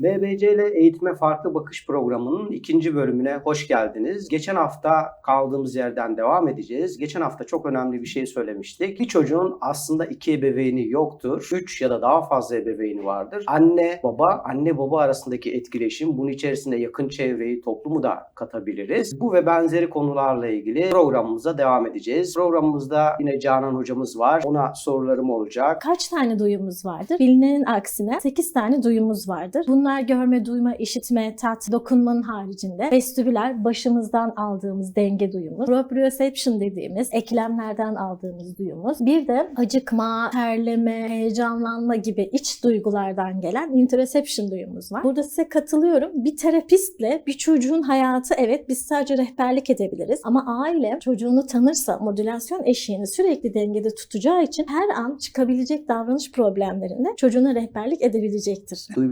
BBC ile Eğitime Farklı Bakış programının ikinci bölümüne hoş geldiniz. Geçen hafta kaldığımız yerden devam edeceğiz. Geçen hafta çok önemli bir şey söylemiştik. Bir çocuğun aslında iki ebeveyni yoktur. Üç ya da daha fazla ebeveyni vardır. Anne, baba, anne baba arasındaki etkileşim, bunun içerisinde yakın çevreyi, toplumu da katabiliriz. Bu ve benzeri konularla ilgili programımıza devam edeceğiz. Programımızda yine Canan hocamız var. Ona sorularım olacak. Kaç tane duyumuz vardır? Bilinenin aksine 8 tane duyumuz vardır. Bunlar görme, duyma, işitme, tat, dokunmanın haricinde vestibüler başımızdan aldığımız denge duyumuz. Proprioception dediğimiz eklemlerden aldığımız duyumuz. Bir de acıkma, terleme, heyecanlanma gibi iç duygulardan gelen interoception duyumuz var. Burada size katılıyorum. Bir terapistle bir çocuğun hayatı evet biz sadece rehberlik edebiliriz ama aile çocuğunu tanırsa modülasyon eşiğini sürekli dengede tutacağı için her an çıkabilecek davranış problemlerinde çocuğuna rehberlik edebilecektir. Duyu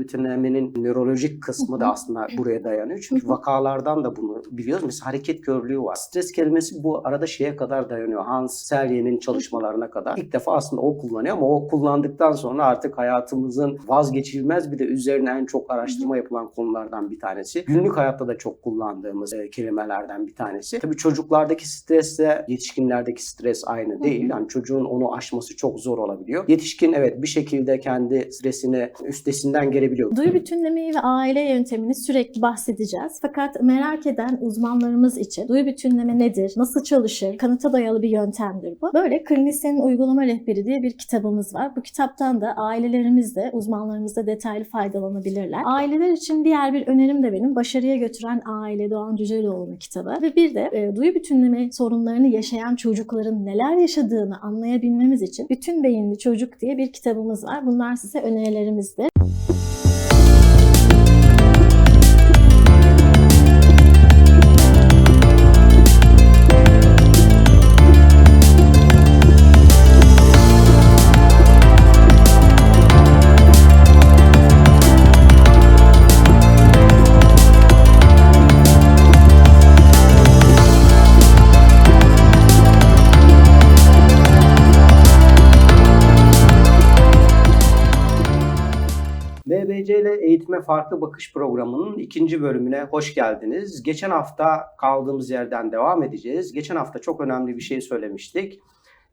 bütünlemenin nörolojik kısmı da aslında buraya dayanıyor. Çünkü vakalardan da bunu biliyoruz. Mesela hareket körlüğü var. Stres kelimesi bu arada şeye kadar dayanıyor. Hans Selye'nin çalışmalarına kadar. İlk defa aslında o kullanıyor ama o kullandıktan sonra artık hayatımızın vazgeçilmez bir de üzerine en çok araştırma yapılan konulardan bir tanesi. Günlük hayatta da çok kullandığımız e, kelimelerden bir tanesi. Tabii çocuklardaki stresle yetişkinlerdeki stres aynı değil. Yani çocuğun onu aşması çok zor olabiliyor. Yetişkin evet bir şekilde kendi stresini üstesinden gelebiliyor. Duyu bütünlemeyi ve aile yöntemini sürekli bahsedeceğiz. Fakat merak eden uzmanlarımız için duyu bütünleme nedir, nasıl çalışır, kanıta dayalı bir yöntemdir bu. Böyle klinisyenin uygulama rehberi diye bir kitabımız var. Bu kitaptan da ailelerimiz de, uzmanlarımız da detaylı faydalanabilirler. Aileler için diğer bir önerim de benim Başarıya Götüren Aile Doğan Cüceloğlu'nun kitabı. Ve bir de e, duyu bütünleme sorunlarını yaşayan çocukların neler yaşadığını anlayabilmemiz için Bütün Beyinli Çocuk diye bir kitabımız var. Bunlar size önerilerimizdir. BBC Eğitime Farklı Bakış programının ikinci bölümüne hoş geldiniz. Geçen hafta kaldığımız yerden devam edeceğiz. Geçen hafta çok önemli bir şey söylemiştik.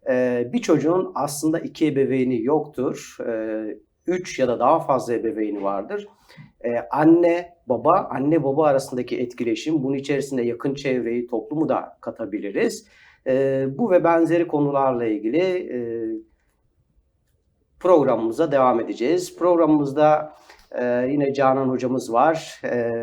Ee, bir çocuğun aslında iki ebeveyni yoktur. Ee, üç ya da daha fazla ebeveyni vardır. Ee, anne, baba, anne baba arasındaki etkileşim, bunun içerisinde yakın çevreyi, toplumu da katabiliriz. Ee, bu ve benzeri konularla ilgili e, programımıza devam edeceğiz. Programımızda e, yine Canan hocamız var. E,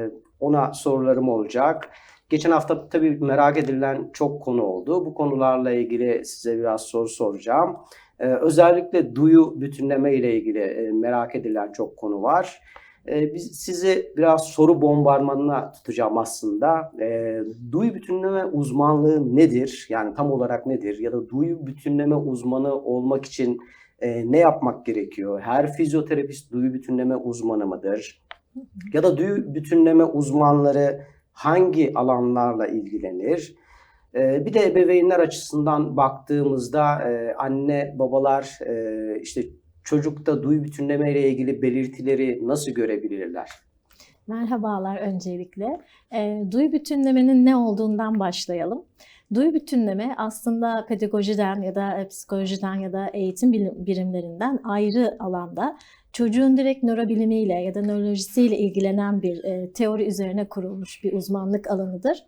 ona sorularım olacak. Geçen hafta tabii merak edilen çok konu oldu. Bu konularla ilgili size biraz soru soracağım. E, özellikle duyu bütünleme ile ilgili e, merak edilen çok konu var. E, biz sizi biraz soru bombarmanına tutacağım aslında. E, duyu bütünleme uzmanlığı nedir? Yani tam olarak nedir? Ya da duyu bütünleme uzmanı olmak için e, ne yapmak gerekiyor? Her fizyoterapist duyu bütünleme uzmanı mıdır? Ya da duyu bütünleme uzmanları hangi alanlarla ilgilenir? E, bir de ebeveynler açısından baktığımızda e, anne babalar e, işte çocukta duyu bütünleme ile ilgili belirtileri nasıl görebilirler? Merhabalar öncelikle. E, duyu bütünlemenin ne olduğundan başlayalım. Duyu bütünleme aslında pedagojiden ya da psikolojiden ya da eğitim birimlerinden ayrı alanda çocuğun direkt nörobilimiyle ya da nörolojisiyle ilgilenen bir e, teori üzerine kurulmuş bir uzmanlık alanıdır.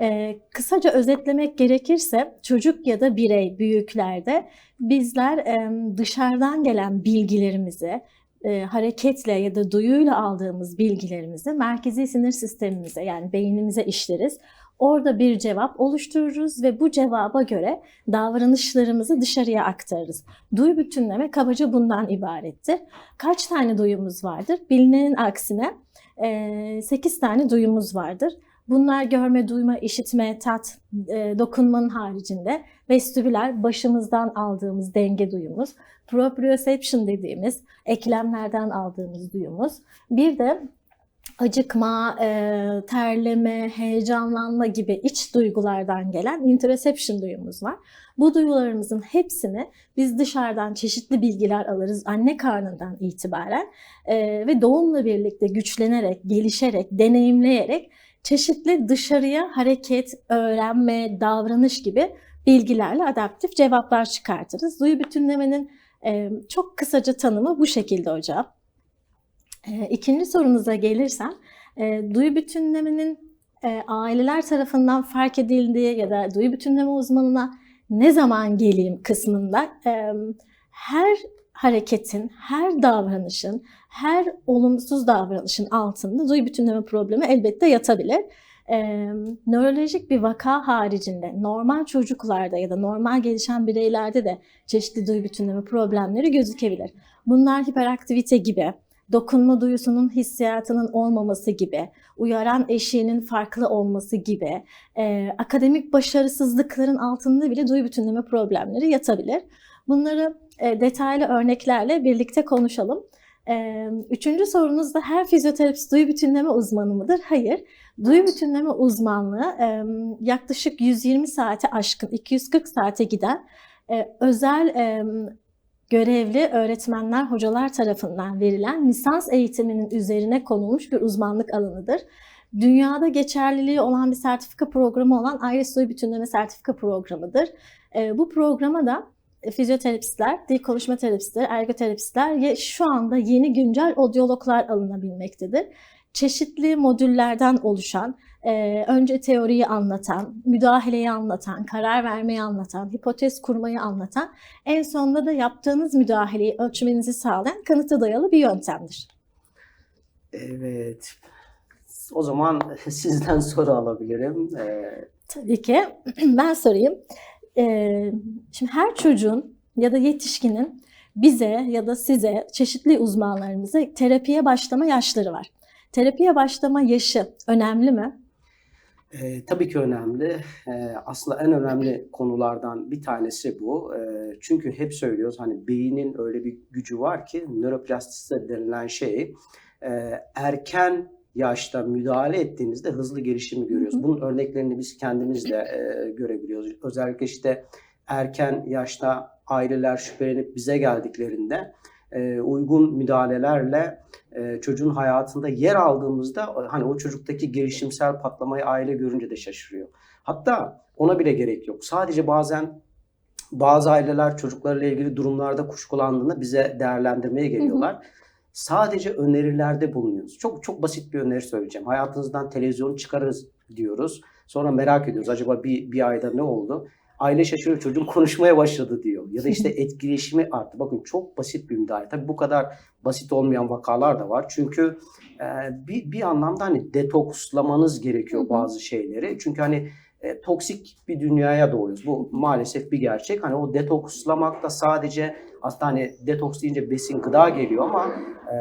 E, kısaca özetlemek gerekirse çocuk ya da birey büyüklerde bizler e, dışarıdan gelen bilgilerimizi, e, hareketle ya da duyuyla aldığımız bilgilerimizi merkezi sinir sistemimize yani beynimize işleriz. Orada bir cevap oluştururuz ve bu cevaba göre davranışlarımızı dışarıya aktarırız. Duyu bütünleme kabaca bundan ibarettir. Kaç tane duyumuz vardır? Bilinenin aksine 8 tane duyumuz vardır. Bunlar görme, duyma, işitme, tat, dokunmanın haricinde vestibüler başımızdan aldığımız denge duyumuz, proprioception dediğimiz eklemlerden aldığımız duyumuz. Bir de acıkma, e, terleme, heyecanlanma gibi iç duygulardan gelen interoception duyumuz var. Bu duyularımızın hepsini biz dışarıdan çeşitli bilgiler alırız anne karnından itibaren E, ve doğumla birlikte güçlenerek, gelişerek, deneyimleyerek çeşitli dışarıya hareket, öğrenme, davranış gibi bilgilerle adaptif cevaplar çıkartırız. Duyu bütünlemenin e, çok kısaca tanımı bu şekilde hocam. E, ikinci sorunuza gelirsem, e, duyu bütünlemenin e, aileler tarafından fark edildiği ya da duyu bütünleme uzmanına ne zaman geleyim kısmında e, her hareketin, her davranışın, her olumsuz davranışın altında duyu bütünleme problemi elbette yatabilir. Ee, nörolojik bir vaka haricinde normal çocuklarda ya da normal gelişen bireylerde de çeşitli duyu bütünleme problemleri gözükebilir. Bunlar hiperaktivite gibi, dokunma duyusunun hissiyatının olmaması gibi, uyaran eşiğinin farklı olması gibi, e, akademik başarısızlıkların altında bile duyu bütünleme problemleri yatabilir. Bunları e, detaylı örneklerle birlikte konuşalım. E, üçüncü sorunuz da her fizyoterapist duyu bütünleme uzmanı mıdır? Hayır. Duyu bütünleme uzmanlığı e, yaklaşık 120 saate aşkın, 240 saate giden e, özel e, görevli öğretmenler, hocalar tarafından verilen lisans eğitiminin üzerine konulmuş bir uzmanlık alanıdır. Dünyada geçerliliği olan bir sertifika programı olan Iris Duyu Bütünleme Sertifika Programı'dır. E, bu programa da fizyoterapistler, dil konuşma terapistleri, ergoterapistler ve şu anda yeni güncel odyologlar alınabilmektedir. Çeşitli modüllerden oluşan, e, önce teoriyi anlatan, müdahaleyi anlatan, karar vermeyi anlatan, hipotez kurmayı anlatan, en sonunda da yaptığınız müdahaleyi ölçmenizi sağlayan kanıta dayalı bir yöntemdir. Evet. O zaman sizden soru alabilirim. Ee, Tabii ki. Ben sorayım. Ee, şimdi her çocuğun ya da yetişkinin bize ya da size çeşitli uzmanlarımıza terapiye başlama yaşları var. Terapiye başlama yaşı önemli mi? E, tabii ki önemli. E, aslında en önemli konulardan bir tanesi bu. E, çünkü hep söylüyoruz hani beynin öyle bir gücü var ki nöroplastisite denilen şey e, erken yaşta müdahale ettiğinizde hızlı gelişimi görüyoruz. Bunun örneklerini biz kendimiz de e, görebiliyoruz. Özellikle işte erken yaşta aileler şüphelenip bize geldiklerinde e, uygun müdahalelerle e, çocuğun hayatında yer aldığımızda e, hani o çocuktaki gelişimsel patlamayı aile görünce de şaşırıyor. Hatta ona bile gerek yok. Sadece bazen bazı aileler çocuklarıyla ilgili durumlarda kuşkulandığında bize değerlendirmeye geliyorlar. Sadece önerilerde bulunuyoruz. Çok çok basit bir öneri söyleyeceğim. Hayatınızdan televizyonu çıkarırız diyoruz. Sonra merak ediyoruz. Acaba bir, bir ayda ne oldu? Aile şaşırıyor çocuğum konuşmaya başladı diyor. Ya da işte etkileşimi arttı. Bakın çok basit bir müdahale. Tabii bu kadar basit olmayan vakalar da var. Çünkü e, bir, bir anlamda hani detokslamanız gerekiyor bazı şeyleri. Çünkü hani e, toksik bir dünyaya doğuyoruz. Bu maalesef bir gerçek. Hani o detokslamak da sadece aslında hani detoks deyince besin gıda geliyor ama e,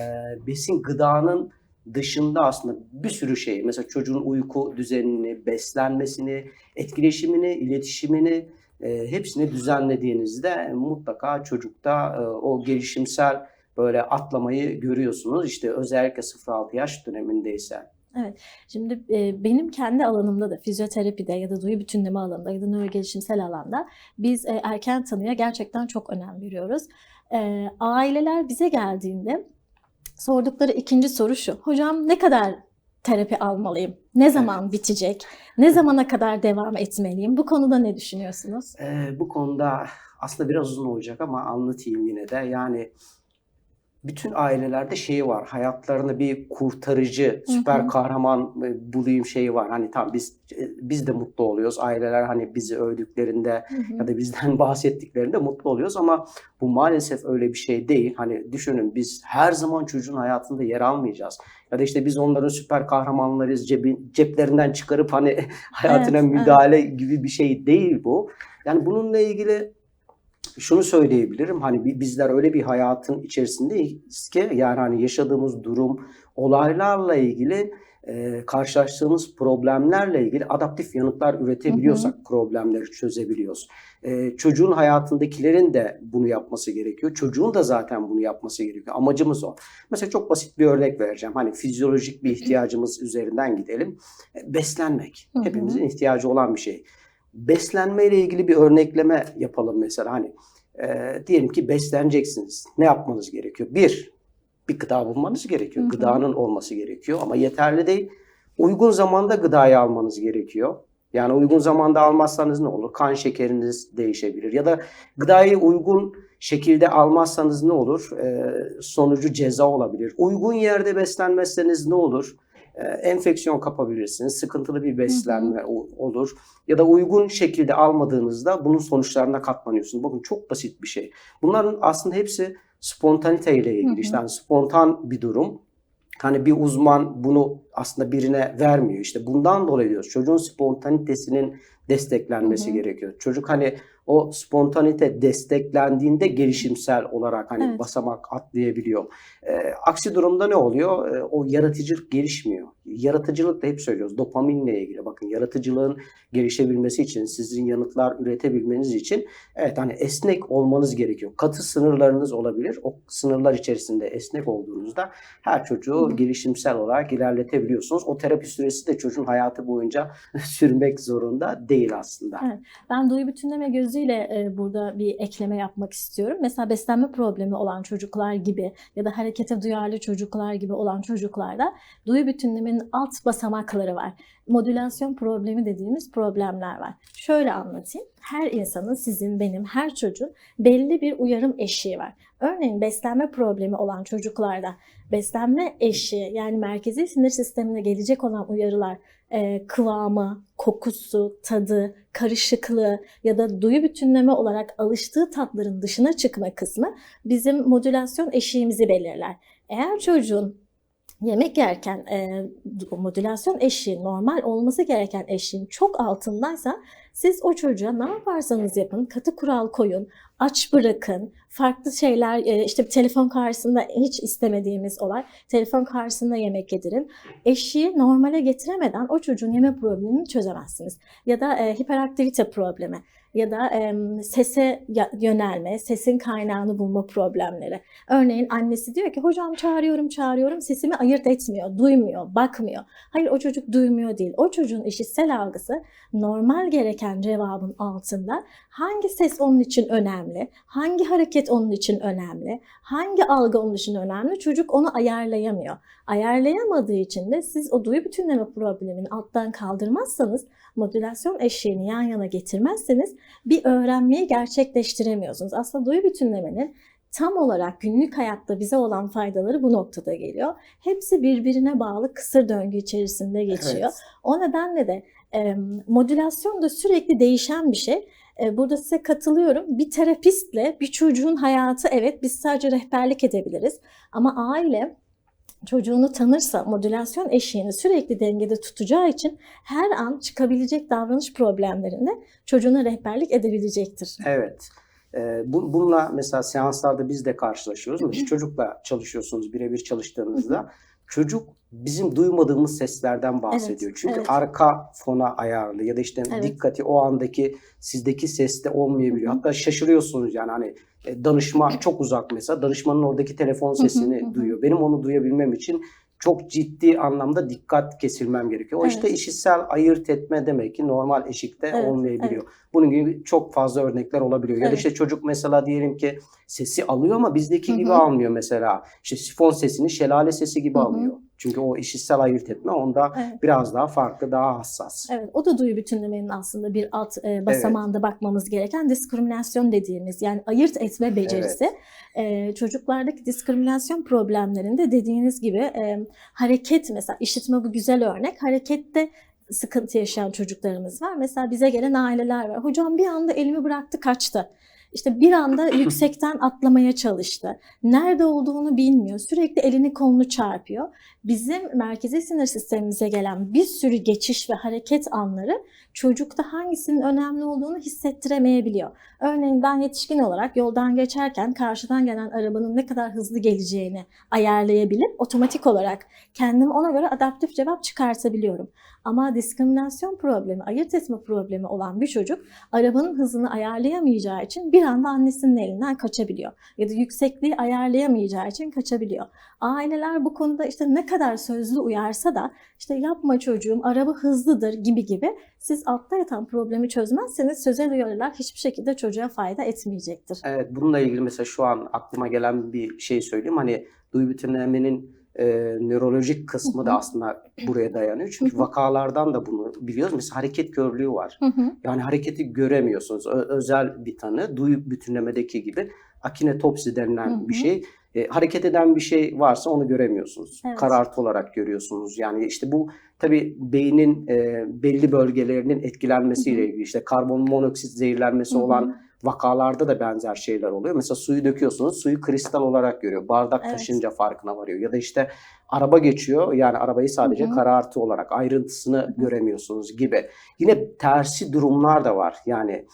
besin gıdanın dışında aslında bir sürü şey. Mesela çocuğun uyku düzenini, beslenmesini, etkileşimini, iletişimini e, hepsini düzenlediğinizde mutlaka çocukta e, o gelişimsel böyle atlamayı görüyorsunuz. İşte özellikle 0-6 yaş dönemindeyse. Şimdi e, benim kendi alanımda da fizyoterapide ya da duyu bütünleme alanında ya da nörogelişimsel alanda biz e, erken tanıya gerçekten çok önem veriyoruz. E, aileler bize geldiğinde sordukları ikinci soru şu. Hocam ne kadar terapi almalıyım? Ne zaman bitecek? Ne zamana kadar devam etmeliyim? Bu konuda ne düşünüyorsunuz? Ee, bu konuda aslında biraz uzun olacak ama anlatayım yine de. Yani bütün ailelerde şeyi var. Hayatlarında bir kurtarıcı, süper hı. kahraman e, bulayım şeyi var. Hani tam biz e, biz de mutlu oluyoruz. Aileler hani bizi övdüklerinde ya da bizden bahsettiklerinde mutlu oluyoruz ama bu maalesef öyle bir şey değil. Hani düşünün biz her zaman çocuğun hayatında yer almayacağız. Ya da işte biz onların süper kahramanlarıyız cebin, ceplerinden çıkarıp hani hayatına Evet, evet. müdahale gibi bir şey değil bu. Yani bununla ilgili şunu söyleyebilirim. Hani bi- bizler öyle bir hayatın içerisindeyiz ki yani hani yaşadığımız durum, olaylarla ilgili e, karşılaştığımız problemlerle ilgili adaptif yanıtlar üretebiliyorsak problemleri çözebiliyoruz. E, çocuğun hayatındakilerin de bunu yapması gerekiyor. Çocuğun da zaten bunu yapması gerekiyor. Amacımız o. Mesela çok basit bir örnek vereceğim. Hani fizyolojik bir ihtiyacımız üzerinden gidelim. E, beslenmek. Hı hı. Hepimizin ihtiyacı olan bir şey. Beslenme ile ilgili bir örnekleme yapalım mesela. Hani e, diyelim ki besleneceksiniz. Ne yapmanız gerekiyor? Bir, bir gıda bulmanız gerekiyor. Hı hı. Gıdanın olması gerekiyor ama yeterli değil. Uygun zamanda gıdayı almanız gerekiyor. Yani uygun zamanda almazsanız ne olur? Kan şekeriniz değişebilir. Ya da gıdayı uygun şekilde almazsanız ne olur? Ee, sonucu ceza olabilir. Uygun yerde beslenmezseniz ne olur? Ee, enfeksiyon kapabilirsiniz. Sıkıntılı bir beslenme o- olur. Ya da uygun şekilde almadığınızda bunun sonuçlarına katlanıyorsunuz. Bakın çok basit bir şey. Bunların aslında hepsi spontanite ile ilgili. Hı hı. İşte hani spontan bir durum. Hani bir uzman bunu aslında birine vermiyor. İşte bundan dolayı diyoruz. Çocuğun spontanitesinin desteklenmesi Hı hı. gerekiyor. Çocuk hani o spontanite desteklendiğinde gelişimsel olarak hani Evet. basamak atlayabiliyor. Ee, aksi durumda ne oluyor? Ee, o yaratıcılık gelişmiyor. Yaratıcılık da hep söylüyoruz. Dopaminle ilgili. Bakın yaratıcılığın gelişebilmesi için, sizin yanıtlar üretebilmeniz için evet hani esnek olmanız gerekiyor. Katı sınırlarınız olabilir. O sınırlar içerisinde esnek olduğunuzda her çocuğu Hı gelişimsel olarak ilerletebiliyorsunuz. O terapi süresi de çocuğun hayatı boyunca sürmek zorunda değil aslında. Evet. Ben duyu bütünleme gözüyle e, burada bir ekleme yapmak istiyorum. Mesela beslenme problemi olan çocuklar gibi ya da harekete duyarlı çocuklar gibi olan çocuklarda duyu bütünlemenin alt basamakları var. Modülasyon problemi dediğimiz problemler var. Şöyle anlatayım. Her insanın, sizin, benim, her çocuğun belli bir uyarım eşiği var. Örneğin beslenme problemi olan çocuklarda beslenme eşiği yani merkezi sinir sistemine gelecek olan uyarılar e, kıvamı, kokusu, tadı, karışıklığı ya da duyu bütünleme olarak alıştığı tatların dışına çıkma kısmı bizim modülasyon eşiğimizi belirler. Eğer çocuğun yemek yerken e, modülasyon eşiği normal olması gereken eşiğin çok altındaysa siz o çocuğa ne yaparsanız yapın katı kural koyun, aç bırakın, farklı şeyler e, işte telefon karşısında hiç istemediğimiz olay telefon karşısında yemek yedirin. Eşiği normale getiremeden o çocuğun yeme problemini çözemezsiniz. Ya da e, hiperaktivite problemi ya da e, sese yönelme, sesin kaynağını bulma problemleri. Örneğin annesi diyor ki hocam çağırıyorum çağırıyorum sesimi ayırt etmiyor, duymuyor, bakmıyor. Hayır o çocuk duymuyor değil. O çocuğun işitsel algısı normal gereken cevabın altında hangi ses onun için önemli, hangi hareket onun için önemli, hangi algı onun için önemli çocuk onu ayarlayamıyor. Ayarlayamadığı için de siz o duyu bütünleme problemini alttan kaldırmazsanız, modülasyon eşiğini yan yana getirmezseniz bir öğrenmeyi gerçekleştiremiyorsunuz. Aslında duyu bütünlemenin tam olarak günlük hayatta bize olan faydaları bu noktada geliyor. Hepsi birbirine bağlı kısır döngü içerisinde geçiyor. Evet. O nedenle de e, modülasyon da sürekli değişen bir şey. E, burada size katılıyorum. Bir terapistle bir çocuğun hayatı evet biz sadece rehberlik edebiliriz. Ama aile çocuğunu tanırsa modülasyon eşiğini sürekli dengede tutacağı için her an çıkabilecek davranış problemlerinde çocuğuna rehberlik edebilecektir. Evet. Bu- bununla mesela seanslarda biz de karşılaşıyoruz. Mesela çocukla çalışıyorsunuz birebir çalıştığınızda. Çocuk bizim duymadığımız seslerden bahsediyor. Evet, Çünkü evet. arka fona ayarlı ya da işte Evet. dikkati o andaki sizdeki seste olmayabiliyor. Hı hı. Hatta şaşırıyorsunuz yani hani e, danışma çok uzak mesela danışmanın oradaki telefon sesini hı hı. duyuyor. Benim onu duyabilmem için çok ciddi anlamda dikkat kesilmem gerekiyor. O işte Evet. işitsel ayırt etme demek ki normal eşikte Evet, olmayabiliyor. Bunun gibi çok fazla örnekler olabiliyor. Ya da Evet. işte çocuk mesela diyelim ki sesi alıyor ama bizdeki Hı gibi almıyor mesela. İşte sifon sesini şelale sesi gibi Hı hı. alıyor. Çünkü o işitsel ayırt etme onda Evet. biraz daha farklı, daha hassas. Evet, o da duyu bütünlemenin aslında bir alt e, basamağında bakmamız gereken diskriminasyon dediğimiz yani ayırt etme becerisi. E, çocuklardaki diskriminasyon problemlerinde dediğiniz gibi e, hareket mesela işitme bu güzel örnek. Harekette sıkıntı yaşayan çocuklarımız var. Mesela bize gelen aileler var. Hocam bir anda elimi bıraktı kaçtı. İşte bir anda yüksekten atlamaya çalıştı. Nerede olduğunu bilmiyor. Sürekli elini kolunu çarpıyor. Bizim merkezi sinir sistemimize gelen bir sürü geçiş ve hareket anları çocukta hangisinin önemli olduğunu hissettiremeyebiliyor. Örneğin ben yetişkin olarak yoldan geçerken karşıdan gelen arabanın ne kadar hızlı geleceğini ayarlayabilip otomatik olarak kendimi ona göre adaptif cevap çıkartabiliyorum. Ama diskriminasyon problemi, ayırt etme problemi olan bir çocuk arabanın hızını ayarlayamayacağı için bir anda annesinin elinden kaçabiliyor. Ya da yüksekliği ayarlayamayacağı için kaçabiliyor. Aileler bu konuda işte ne kadar sözlü uyarsa da işte yapma çocuğum araba hızlıdır gibi gibi siz altta yatan problemi çözmezseniz sözel uyarılar hiçbir şekilde çocuğa fayda etmeyecektir. Evet, bununla ilgili mesela şu an aklıma gelen bir şey söyleyeyim. Hani duyu bütünlemenin e, nörolojik kısmı da Hı aslında buraya dayanıyor. Çünkü Hı hı. vakalardan da bunu biliyoruz. Mesela hareket körlüğü var. Hı hı. Yani hareketi göremiyorsunuz. Ö- özel bir tanı. Duyu bütünlemedeki gibi akinetopsi denilen Hı hı. bir şey. E, hareket eden bir şey varsa onu göremiyorsunuz. Evet. Karartı olarak görüyorsunuz. Yani işte bu tabii beynin e, belli bölgelerinin etkilenmesiyle Hı hı. ilgili. İşte karbon monoksit zehirlenmesi Hı hı. olan vakalarda da benzer şeyler oluyor. Mesela suyu döküyorsunuz, suyu kristal olarak görüyor. Bardak Evet. taşınca farkına varıyor. Ya da işte araba geçiyor, yani arabayı sadece Hı hı. karartı olarak ayrıntısını göremiyorsunuz gibi. Yine tersi durumlar da var. Yani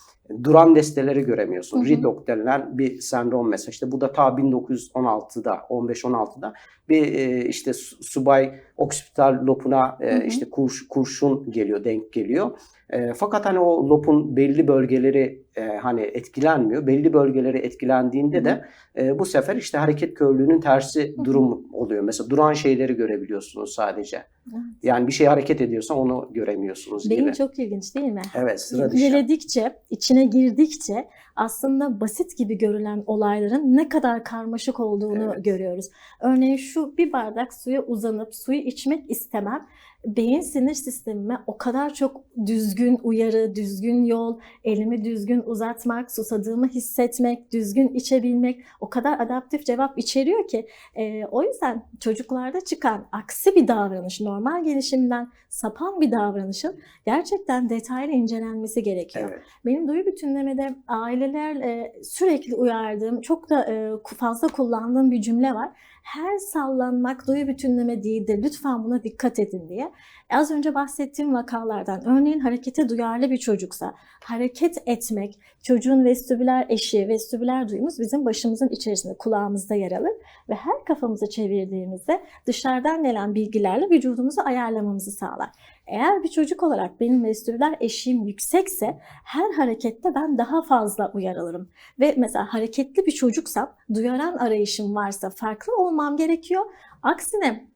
duran desteleri göremiyorsun. Hı hı. Redox denilen bir sendrom mesela. İşte bu da ta 1916'da, 15-16'da bir e, işte su- subay oksipital lobuna e, Hı hı. işte kurş- kurşun geliyor, denk geliyor. E, fakat hani o lobun belli bölgeleri e, hani etkilenmiyor. Belli bölgeleri etkilendiğinde Hı hı. de e, bu sefer işte hareket körlüğünün tersi hı. durum oluyor. Mesela duran şeyleri görebiliyorsunuz sadece. Evet. Yani bir şey hareket ediyorsa onu göremiyorsunuz Beyin gibi. çok ilginç değil mi? Evet, sıra dışı. İlerledikçe, içine girdikçe aslında basit gibi görülen olayların ne kadar karmaşık olduğunu Evet. görüyoruz. Örneğin şu bir bardak suya uzanıp suyu içmek istemem beyin sinir sistemime o kadar çok düzgün uyarı, düzgün yol, elimi düzgün uzatmak, susadığımı hissetmek, düzgün içebilmek o kadar adaptif cevap içeriyor ki e, o yüzden çocuklarda çıkan aksi bir davranış, normal gelişimden sapan bir davranışın gerçekten detaylı incelenmesi gerekiyor. Evet. Benim duyu bütünlemede aileler e, sürekli uyardığım, çok da e, fazla kullandığım bir cümle var. Her sallanmak duyu bütünleme değildir. Lütfen buna dikkat edin diye. Az önce bahsettiğim vakalardan örneğin harekete duyarlı bir çocuksa hareket etmek, çocuğun vestibüler eşiği, vestibüler duyumuz bizim başımızın içerisinde, kulağımızda yer alır ve her kafamızı çevirdiğimizde dışarıdan gelen bilgilerle vücudumuzu ayarlamamızı sağlar. Eğer bir çocuk olarak benim vestibüler eşiğim yüksekse her harekette ben daha fazla uyarılırım. Ve mesela hareketli bir çocuksam duyaran arayışım varsa farklı olmam gerekiyor. Aksine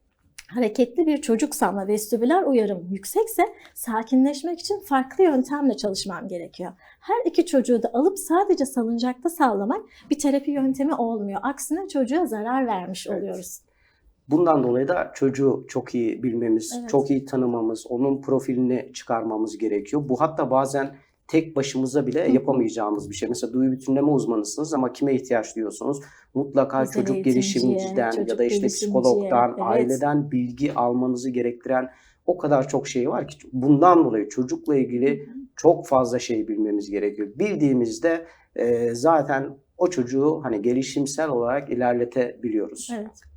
hareketli bir çocuksam ve vestibüler uyarım yüksekse sakinleşmek için farklı yöntemle çalışmam gerekiyor. Her iki çocuğu da alıp sadece salıncakta sallamak bir terapi yöntemi olmuyor. Aksine çocuğa zarar vermiş Evet. oluyoruz. Bundan dolayı da çocuğu çok iyi bilmemiz, Evet. çok iyi tanımamız, onun profilini çıkarmamız gerekiyor. Bu hatta bazen tek başımıza bile yapamayacağımız bir şey. Mesela duyu bütünleme uzmanısınız ama kime ihtiyaç duyuyorsunuz? Mutlaka Özel çocuk gelişimciden ya çocuk da işte psikologdan, evet. aileden bilgi almanızı gerektiren o kadar çok şey var ki bundan dolayı çocukla ilgili çok fazla şey bilmemiz gerekiyor. Bildiğimizde e, zaten o çocuğu hani gelişimsel olarak ilerletebiliyoruz. Evet.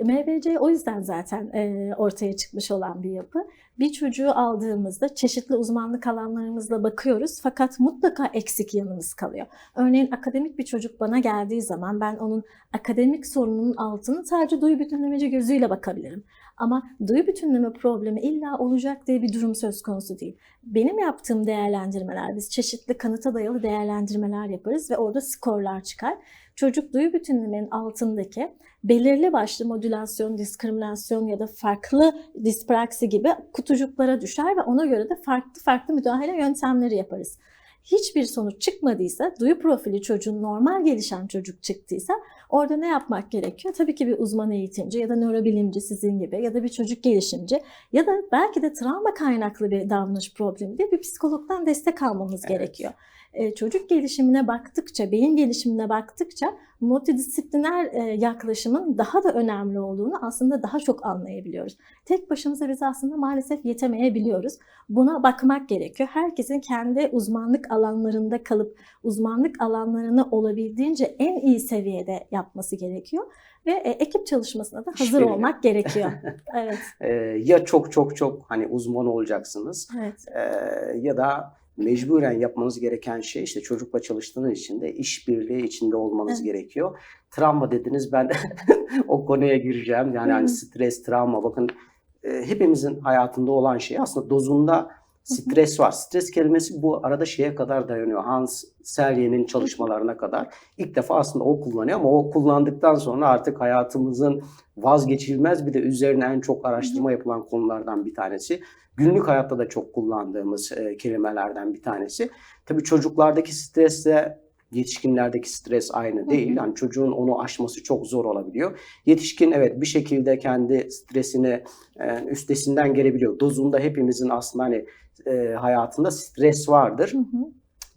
MBC o yüzden zaten e, ortaya çıkmış olan bir yapı. Bir çocuğu aldığımızda çeşitli uzmanlık alanlarımızla bakıyoruz fakat mutlaka eksik yanımız kalıyor. Örneğin akademik bir çocuk bana geldiği zaman ben onun akademik sorununun altını sadece duyu bütünlemeci gözüyle bakabilirim. Ama duyu bütünleme problemi illa olacak diye bir durum söz konusu değil. Benim yaptığım değerlendirmeler, biz çeşitli kanıta dayalı değerlendirmeler yaparız ve orada skorlar çıkar. Çocuk duyu bütünlemenin altındaki belirli başlı modülasyon, diskriminasyon ya da farklı dispraksi gibi kutucuklara düşer ve ona göre de farklı farklı müdahale yöntemleri yaparız. Hiçbir sonuç çıkmadıysa, duyu profili çocuğun normal gelişen çocuk çıktıysa orada ne yapmak gerekiyor? Tabii ki bir uzman eğitimci ya da nörobilimci sizin gibi ya da bir çocuk gelişimci ya da belki de travma kaynaklı bir davranış problemi de bir psikologdan destek almamız Evet. gerekiyor. E, çocuk gelişimine baktıkça, beyin gelişimine baktıkça multidisipliner e, yaklaşımın daha da önemli olduğunu aslında daha çok anlayabiliyoruz. Tek başımıza biz aslında maalesef yetemeyebiliyoruz. Buna bakmak gerekiyor. Herkesin kendi uzmanlık alanlarında kalıp uzmanlık alanlarını olabildiğince en iyi seviyede yapması gerekiyor ve e, ekip çalışmasına da hazır İşbirliği. olmak gerekiyor. evet, ya çok çok çok hani uzman olacaksınız evet. ya da mecburen yapmanız gereken şey işte çocukla çalıştığınız için de işbirliği içinde olmanız Evet. gerekiyor. Travma dediniz ben o konuya gireceğim. Yani hani stres, travma bakın e, hepimizin hayatında olan şey aslında dozunda stres var. Stres kelimesi bu arada şeye kadar dayanıyor. Hans Selye'nin çalışmalarına kadar. İlk defa aslında o kullanıyor ama o kullandıktan sonra artık hayatımızın vazgeçilmez bir de üzerine en çok araştırma yapılan konulardan bir tanesi. Günlük hayatta da çok kullandığımız e, kelimelerden bir tanesi. Tabii çocuklardaki stresle yetişkinlerdeki stres aynı değil. Yani çocuğun onu aşması çok zor olabiliyor. Yetişkin evet bir şekilde kendi stresini e, üstesinden gelebiliyor. Dozunda hepimizin aslında hani e, hayatında stres vardır Hı hı.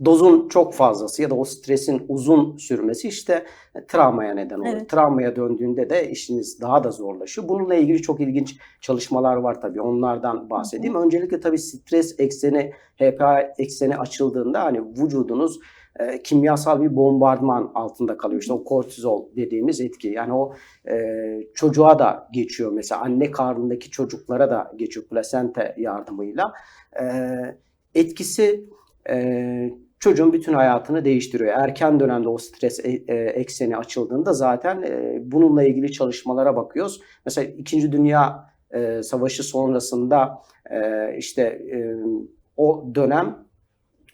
dozun çok fazlası ya da o stresin uzun sürmesi işte e, travmaya neden oluyor. Evet. Travmaya döndüğünde de işiniz daha da zorlaşıyor. Bununla ilgili çok ilginç çalışmalar var tabii. Onlardan bahsedeyim. Öncelikle tabii stres ekseni, HPA ekseni açıldığında hani vücudunuz e, kimyasal bir bombardıman altında kalıyor. İşte o kortizol dediğimiz etki. Yani o e, çocuğa da geçiyor. Mesela anne karnındaki çocuklara da geçiyor plasenta yardımıyla. E, etkisi e, çocuğun bütün hayatını değiştiriyor. Erken dönemde o stres e- e, ekseni açıldığında zaten bununla ilgili çalışmalara bakıyoruz. Mesela İkinci Dünya Savaşı sonrasında işte o dönem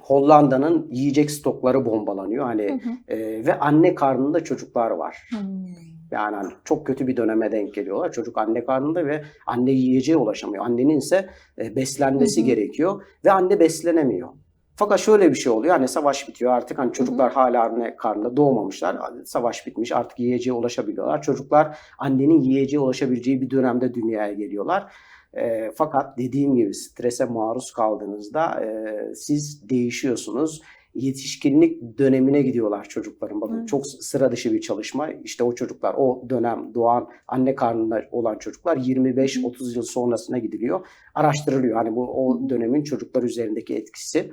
Hollanda'nın yiyecek stokları bombalanıyor. Hani Hı hı. e, ve anne karnında çocuklar var. Hmm. Yani hani çok kötü bir döneme denk geliyorlar. Çocuk anne karnında ve anne yiyeceğe ulaşamıyor. Annenin ise e, beslenmesi Hı hı. gerekiyor ve anne beslenemiyor. Fakat şöyle bir şey oluyor. Hani savaş bitiyor artık hani çocuklar hala anne karnında doğmamışlar. Savaş bitmiş artık yiyeceğe ulaşabiliyorlar. Çocuklar annenin yiyeceğe ulaşabileceği bir dönemde dünyaya geliyorlar. E, fakat dediğim gibi strese maruz kaldığınızda e, siz değişiyorsunuz. Yetişkinlik dönemine gidiyorlar çocukların. Bakın Evet. çok sıra dışı bir çalışma. İşte o çocuklar o dönem doğan anne karnında olan çocuklar 25-30 yıl sonrasına gidiliyor. Araştırılıyor. Hani bu o dönemin çocuklar üzerindeki etkisi.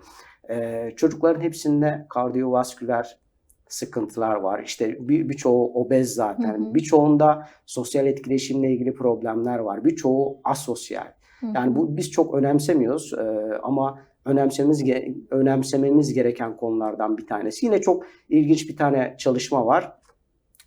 Ee, çocukların hepsinde kardiyovasküler sıkıntılar var. İşte bir birçoğu obez zaten. Birçoğunda sosyal etkileşimle ilgili problemler var. Birçoğu asosyal. Hı hı. Yani bu biz çok önemsemiyoruz ee, ama önemsememiz önemsememiz gereken konulardan bir tanesi. Yine çok ilginç bir tane çalışma var.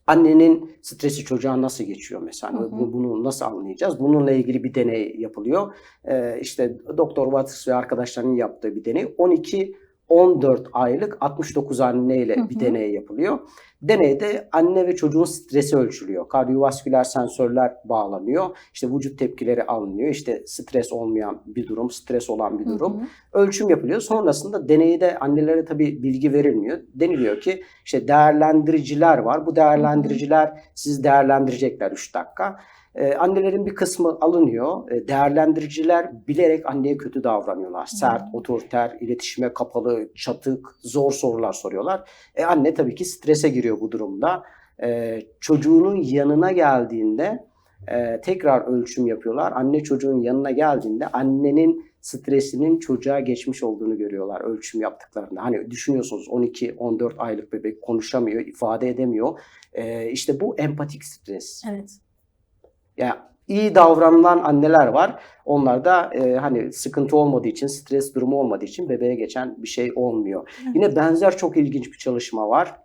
Annenin stresi çocuğa nasıl geçiyor mesela? Hı hı. Bu- Bunu nasıl anlayacağız? Bununla ilgili bir deney yapılıyor. Ee, işte Doktor Waters ve arkadaşlarının yaptığı bir deney. 12 14 aylık 69 anneyle Hı bir hı. deney yapılıyor. Deneyde anne ve çocuğun stresi ölçülüyor. Kardiyovasküler sensörler bağlanıyor. İşte vücut tepkileri alınıyor. İşte stres olmayan bir durum, stres olan bir durum hı. ölçüm yapılıyor. Sonrasında deneyde annelere tabii bilgi verilmiyor. Deniliyor ki işte değerlendiriciler var. Bu değerlendiriciler siz değerlendirecekler 3 dakika. Ee, annelerin bir kısmı alınıyor. Ee, değerlendiriciler bilerek anneye kötü davranıyorlar. Sert, Hmm. otoriter, iletişime kapalı, çatık, zor sorular soruyorlar. E, anne tabii ki strese giriyor bu durumda. Ee, çocuğunun yanına geldiğinde e, tekrar ölçüm yapıyorlar. Anne çocuğun yanına geldiğinde annenin stresinin çocuğa geçmiş olduğunu görüyorlar ölçüm yaptıklarında. Hani düşünüyorsunuz 12-14 aylık bebek konuşamıyor, ifade edemiyor. Ee, işte bu empatik stres. Evet. Yani iyi davranılan anneler var. Onlarda e, hani sıkıntı olmadığı için, stres durumu olmadığı için bebeğe geçen bir şey olmuyor. Evet. Yine benzer çok ilginç bir çalışma var.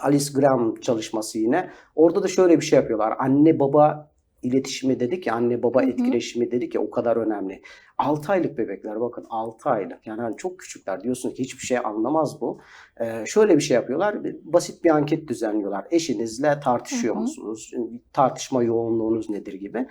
Alice Graham çalışması yine. Orada da şöyle bir şey yapıyorlar. Anne baba iletişimi dedik ya, anne baba Hı hı. etkileşimi dedik ya o kadar önemli. 6 aylık bebekler bakın 6 aylık yani hani çok küçükler diyorsun ki hiçbir şey anlamaz bu. Ee, şöyle bir şey yapıyorlar. Basit bir anket düzenliyorlar. Eşinizle tartışıyor Hı hı. musunuz? Tartışma yoğunluğunuz nedir gibi.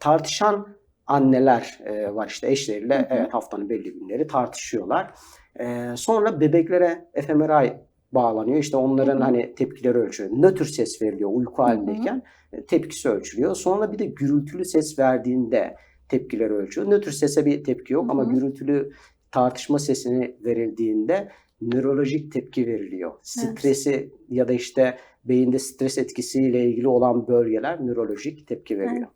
Tartışan anneler e, var işte eşleriyle Hı hı. evet haftanın belli günleri tartışıyorlar. Ee, sonra bebeklere fMRI bağlanıyor. İşte onların hani tepkileri ölçülüyor. Nötr ses veriliyor uyku halindeyken e, tepkisi ölçülüyor. Sonra bir de gürültülü ses verdiğinde tepkileri ölçüyor. Nötr sese bir tepki yok ama gürültülü tartışma sesini verildiğinde nörolojik tepki veriliyor. Stresi ya da işte beyinde stres etkisiyle ilgili olan bölgeler nörolojik tepki veriyor.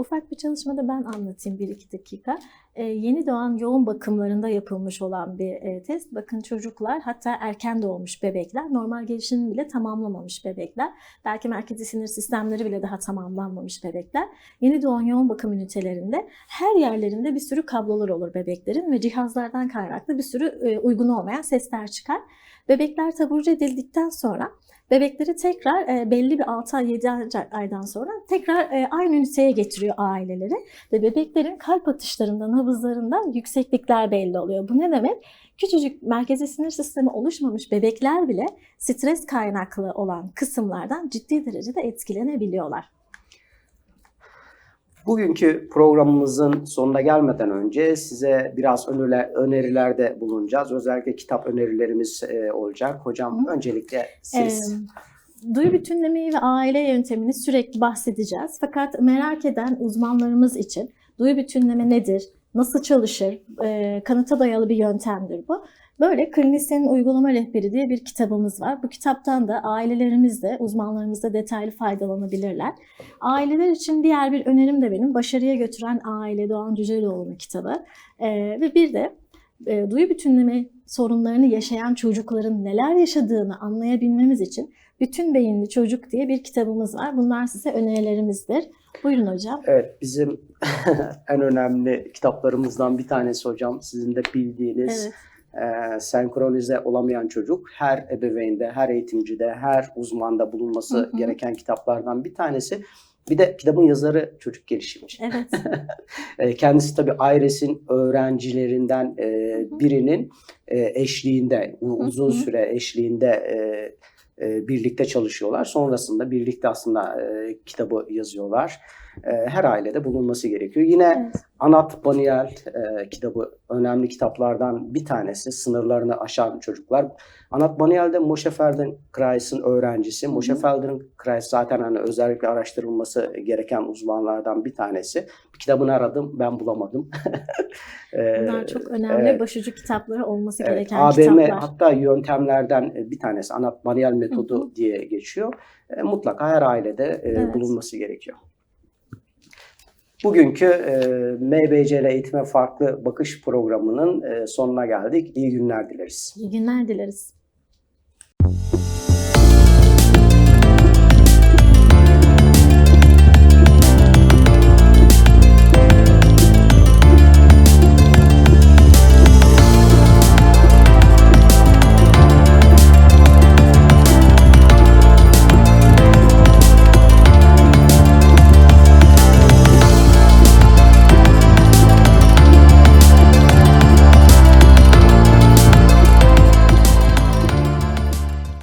Ufak bir çalışmada ben anlatayım bir iki dakika. Ee, yeni doğan yoğun bakımlarında yapılmış olan bir e, test. Bakın çocuklar hatta erken doğmuş bebekler, normal gelişimini bile tamamlamamış bebekler, belki merkezi sinir sistemleri bile daha tamamlanmamış bebekler. Yeni doğan yoğun bakım ünitelerinde her yerlerinde bir sürü kablolar olur bebeklerin ve cihazlardan kaynaklı bir sürü e, uygun olmayan sesler çıkar. Bebekler taburcu edildikten sonra bebekleri tekrar e, belli bir 6 ay 7 aydan sonra tekrar e, aynı üniteye getiriyor aileleri ve bebeklerin kalp atışlarında, nabızlarında yükseklikler belli oluyor. Bu ne demek? Küçücük merkezi sinir sistemi oluşmamış bebekler bile stres kaynaklı olan kısımlardan ciddi derecede etkilenebiliyorlar. Bugünkü programımızın sonuna gelmeden önce size biraz öneriler, önerilerde bulunacağız. Özellikle kitap önerilerimiz e, olacak. Hocam Hı. öncelikle siz. Ee, duyu bütünlemeyi ve aile yöntemini sürekli bahsedeceğiz. Fakat merak eden uzmanlarımız için duyu bütünleme nedir, nasıl çalışır, e, kanıta dayalı bir yöntemdir bu. Böyle klinisyenin uygulama rehberi diye bir kitabımız var. Bu kitaptan da ailelerimiz de, uzmanlarımız da detaylı faydalanabilirler. Aileler için diğer bir önerim de benim Başarıya Götüren Aile Doğan Cüceloğlu'nun kitabı. Ee, ve bir de e, duyu bütünleme sorunlarını yaşayan çocukların neler yaşadığını anlayabilmemiz için Bütün Beyinli Çocuk diye bir kitabımız var. Bunlar size önerilerimizdir. Buyurun hocam. Evet bizim en önemli kitaplarımızdan bir tanesi hocam. Sizin de bildiğiniz Evet. E, senkronize olamayan çocuk her ebeveynde, her eğitimcide, her uzmanda bulunması Hı hı. gereken kitaplardan bir tanesi. Bir de kitabın yazarı çocuk gelişimci. Evet. E, Kendisi tabii Ayres'in öğrencilerinden e, birinin e, eşliğinde, uzun süre eşliğinde e, birlikte çalışıyorlar. Sonrasında birlikte aslında kitabı yazıyorlar. E, Her ailede bulunması gerekiyor. Yine evet. Anat Baniel e, kitabı önemli kitaplardan bir tanesi. Sınırlarını aşan çocuklar. Anat Baniel de Moshe Feldenkrais'in öğrencisi. Hı. Moshe Feldenkrais zaten hani özellikle araştırılması gereken uzmanlardan bir tanesi. Bir kitabını aradım, ben bulamadım. E, Bunlar çok önemli evet. başucu kitapları olması Evet, gereken ABM kitaplar. hatta yöntemlerden bir tanesi Anat Baniel metodu Hı diye geçiyor. E, mutlaka her ailede e, Evet. bulunması gerekiyor. Bugünkü e, MBC ile Eğitime Farklı Bakış programının e, sonuna geldik. İyi günler dileriz. İyi günler dileriz.